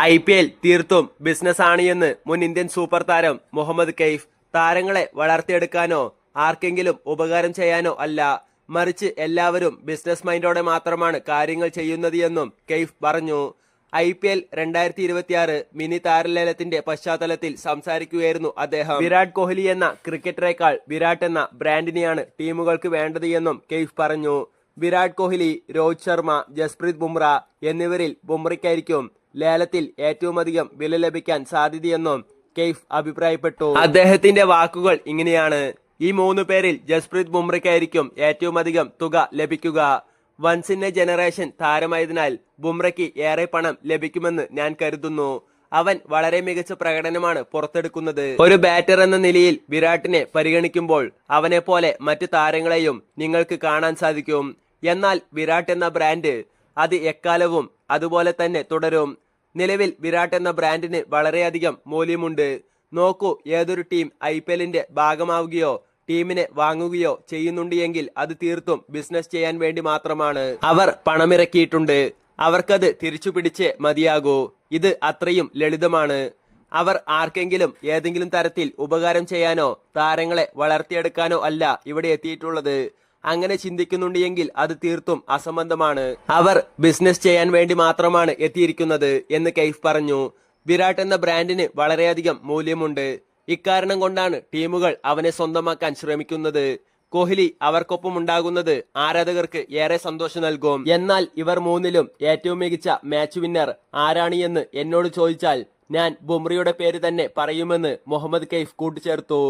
I P L തീർത്തും ബിസിനസ്സാണ് എന്ന് മുൻ ഇന്ത്യൻ സൂപ്പർ താരം മുഹമ്മദ് കെയ്ഫ് താരങ്ങളെ വളർത്തിയെടുക്കാനോ ആർക്കെങ്കിലും ഉപകാരം ചെയ്യാനോ അല്ല. മറിച്ച് എല്ലാവരും ബിസിനസ് മൈൻഡോടെ മാത്രമാണ് കാര്യങ്ങൾ ചെയ്യുന്നത് എന്നും കെയ്ഫ് പറഞ്ഞു. ഐ പി എൽ രണ്ടായിരത്തി ഇരുപത്തിയാറ് മിനി താരലേലത്തിന്റെ പശ്ചാത്തലത്തിൽ സംസാരിക്കുകയായിരുന്നു അദ്ദേഹം. വിരാട് കോഹ്ലി എന്ന ക്രിക്കറ്ററേക്കാൾ വിരാട് എന്ന ബ്രാൻഡിനെയാണ് ടീമുകൾക്ക് വേണ്ടത് എന്നും കെയ്ഫ് പറഞ്ഞു. വിരാട് കോഹ്ലി രോഹിത് ശർമ്മ ജസ്പ്രീത് ബുംറ എന്നിവരിൽ ബുംറയ്ക്കായിരിക്കും ലേലത്തിൽ ഏറ്റവുമധികം വില ലഭിക്കാൻ സാധ്യതയെന്നും കെയ്ഫ് അഭിപ്രായപ്പെട്ടു. അദ്ദേഹത്തിന്റെ വാക്കുകൾ ഇങ്ങനെയാണ്. ഈ മൂന്ന് പേരിൽ ജസ്പ്രീത് ബുംറയ്ക്കായിരിക്കും ഏറ്റവുമധികം തുക ലഭിക്കുക. വൺസ് ഇൻ എ ജനറേഷൻ താരമായതിനാൽ ബുംറയ്ക്ക് ഏറെ പണം ലഭിക്കുമെന്ന് ഞാൻ കരുതുന്നു. അവൻ വളരെ മികച്ച പ്രകടനമാണ് പുറത്തെടുക്കുന്നത്. ഒരു ബാറ്റർ എന്ന നിലയിൽ വിരാട്ടിനെ പരിഗണിക്കുമ്പോൾ അവനെ പോലെ മറ്റു താരങ്ങളെയും നിങ്ങൾക്ക് കാണാൻ സാധിക്കും. എന്നാൽ വിരാട്ട് എന്ന ബ്രാൻഡ് അത് എക്കാലവും അതുപോലെ തന്നെ തുടരും. നിലവിൽ വിരാട് എന്ന ബ്രാൻഡിന് വളരെയധികം മൂല്യമുണ്ട്. നോക്കൂ ഏതൊരു ടീം ഐ പി എല്ലിന്റെ ഭാഗമാവുകയോ ടീമിനെ വാങ്ങുകയോ ചെയ്യുന്നുണ്ട് എങ്കിൽ അത് തീർത്തും ബിസിനസ് ചെയ്യാൻ വേണ്ടി മാത്രമാണ്. അവർ പണമിറക്കിയിട്ടുണ്ട്. അവർക്കത് തിരിച്ചു പിടിച്ച് മതിയാകൂ. ഇത് അത്രയും ലളിതമാണ്. അവർ ആർക്കെങ്കിലും ഏതെങ്കിലും തരത്തിൽ ഉപകാരം ചെയ്യാനോ താരങ്ങളെ വളർത്തിയെടുക്കാനോ അല്ല ഇവിടെ എത്തിയിട്ടുള്ളത്. അങ്ങനെ ചിന്തിക്കുന്നുണ്ട് എങ്കിൽ അത് തീർത്തും അസംബന്ധമാണ്. അവർ ബിസിനസ് ചെയ്യാൻ വേണ്ടി മാത്രമാണ് എത്തിയിരിക്കുന്നത് എന്ന് കെയ്ഫ് പറഞ്ഞു. വിരാട് എന്ന ബ്രാൻഡിന് വളരെയധികം മൂല്യമുണ്ട്. ഇക്കാരണം കൊണ്ടാണ് ടീമുകൾ അവനെ സ്വന്തമാക്കാൻ ശ്രമിക്കുന്നത്. കോഹ്ലി അവർക്കൊപ്പം ഉണ്ടാകുന്നത് ആരാധകർക്ക് ഏറെ സന്തോഷം നൽകും. എന്നാൽ ഇവർ മൂന്നിലും ഏറ്റവും മികച്ച മാച്ച് വിന്നർ ആരാണ് എന്ന് എന്നോട് ചോദിച്ചാൽ ഞാൻ ബുംറിയുടെ പേര് തന്നെ പറയുമെന്ന് മുഹമ്മദ് കെയ്ഫ് കൂട്ടിച്ചേർത്തു.